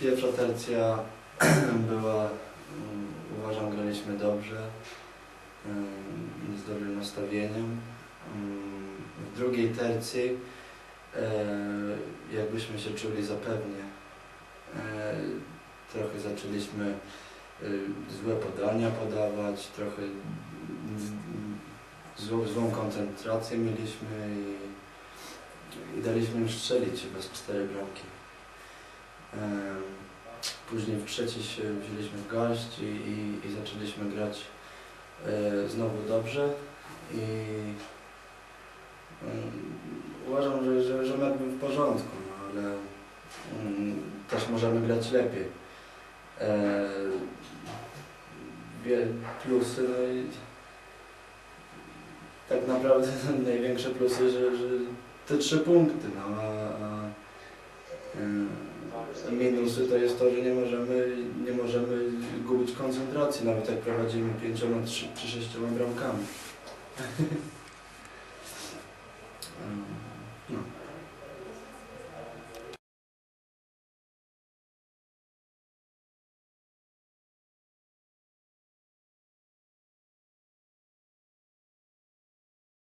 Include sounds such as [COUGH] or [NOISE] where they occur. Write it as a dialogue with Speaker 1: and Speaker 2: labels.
Speaker 1: Pierwsza tercja [CLEARS THROAT] była, mm, uważam, graliśmy dobrze, mm, z dobrym nastawieniem. Mm, W drugiej tercji e, jakbyśmy się czuli zapewnie. E, Trochę zaczęliśmy e, złe podania podawać, trochę mm, złą, złą koncentrację mieliśmy i, i daliśmy im strzelić chyba cztery bramki. Później w trzeciej się wzięliśmy w i, i, i zaczęliśmy grać e, znowu dobrze i uważam, że, że, że w porządku, no, ale też możemy grać lepiej. E, plusy, no i tak naprawdę [LAUGHS] największe plusy, że, że te trzy punkty, no, a, minusy to jest to, że nie możemy, nie możemy gubić koncentracji, nawet jak prowadzimy pięcioma czy sześcioma bramkami. [LAUGHS]